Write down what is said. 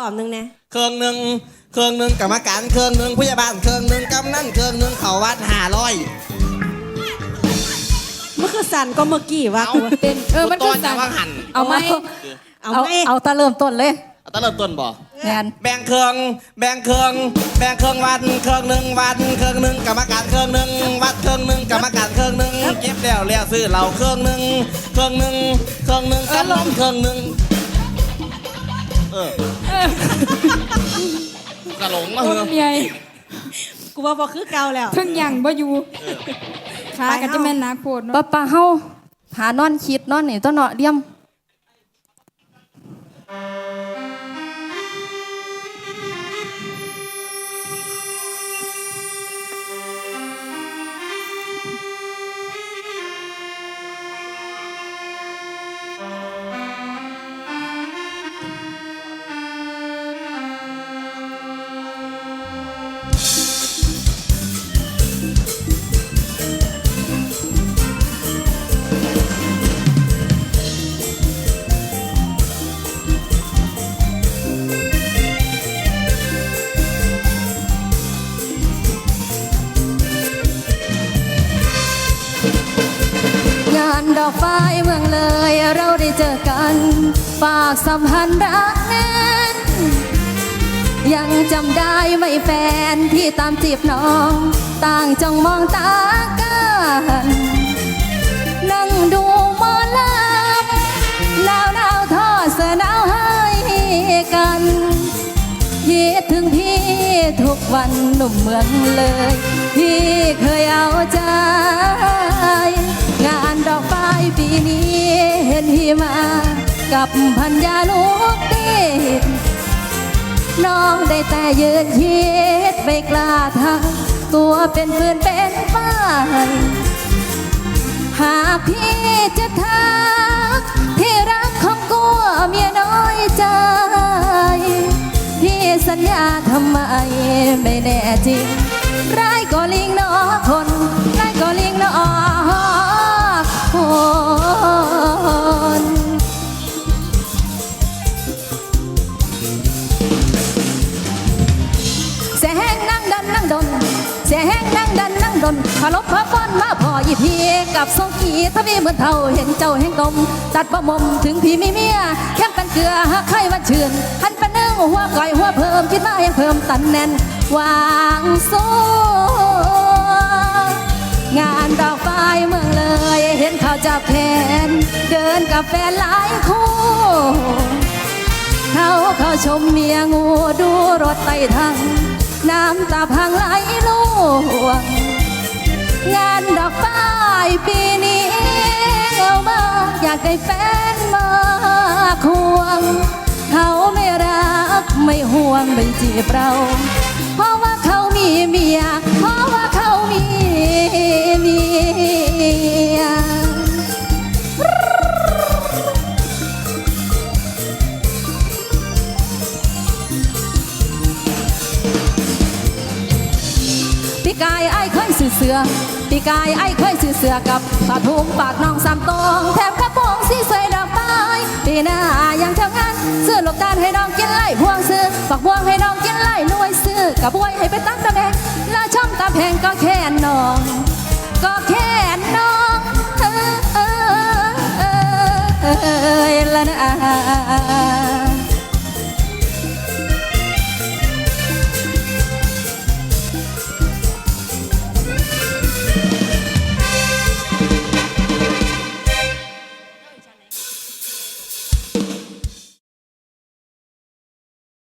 ตอบหนึ่งนะเครื่องหนึ่งเครื่องหนึ่งกรรมการเครื่องหนึ่งพยาบาลเครื่องหนึ่งกำนันเครื่องหนึ่งเขาวัดห้าร้อยเมื่อคือสันก็เมื่อกี้ว่าเอากูว่าเป็นเออมันตก็อนจะสั่นว่างหันเอาไหมเอาเอาไม่เอาตะเริ่มต้นเลยเอาตั้งเริ่มต้นบ่แมนแบ่งเครื่องแบ่งเครื่องแบ่งเครื่องวัดเครื่องหนึ่งวัดเครื่องหนึ่งกรรมการเครื่องหนึ่งวัดเครื่องหนึ่งกรรมการเครื่องหนึ่งเก็บแล้วแล้วซื้อเราเครื่องหนึ่งเครื่องหนึ่งเครื่องหนึ่งกำนันเครื่องหนึ่งเออ กระหลงมาโอ้เหรอเมียกูว่าพอคือเก่าแล้วเพิ่งยังบ่อยู่ขาไปก็เฮาจะแม่นนักโพดป้าเนาะป้าเฮาหานอนคิดนอนนี่ต้นเนาะเดียม ดอกไฟเมืองเลยเราได้เจอกัน ฝากสัมพันธ์รักแน่นยังจำได้ไหมแฟนที่ตามจีบน้อง ต่างจ้องมองตากันนั่งดูมอลำหนาวหนาวทอดเสื้อหนาวให้กันคิดถึงพี่ทุกวันหนุ่มเมืองเลย พี่เคยเอาใจ นี้เห็นพี่มากับพันยาลูกติดน้องได้แต่ยืนคิดไม่กล้าทำตัวเป็นฟืนเป็นไฟหากพี่จะทักที่รักของกูเมียน้อยใจ พี่สัญญาทำไมไม่แน่จริงร้ายก็ลิงน้อคน เสียแห้งนั่งดันนั่งดนขลบพระฟ้อนมาพออีพีกับทรงขีทวีเหมือนเท่าเห็นเจ้าแห่งกลมตัดบ่มมถึงพี่มีเมียแค่เป็นเกลือหักไข่วันชื่นหันเป็นนึ่งหัวก่อยหัวเพิ่มคิดมายังเพิ่มตันแน่นวางสู้งานดอกไฟเมืองเลย เห็นเขาจับแขนเดินกับแฟนหลายคู่เขาเขาชมเมียงูดูรถไต่ทางน้ำตาพังไหลล่ วง งานดอกไม้ปีนี้เอวมาอยากได้แฟนมาควง เขาไม่รักไม่ห่วงไม่จีบเรา เพราะว่าเขามีเมีย เสือปีกายไอ้เคยสื่อเสือกับผ้าถุงปากน้องสามตองแถมกระโปรงสีสวยดอกไม้ปีหน้ายังเท่างั้นซื้อลูกตาลให้น้องกินไล่พวงซื้อฝักพวงให้น้องกินไล่นวยซื้อกับบวยให้ไปตั้งตำแหน่งลาช่องตาแพงก็แค่น้อง ก็แค่น้องเออเออเออเออละนะ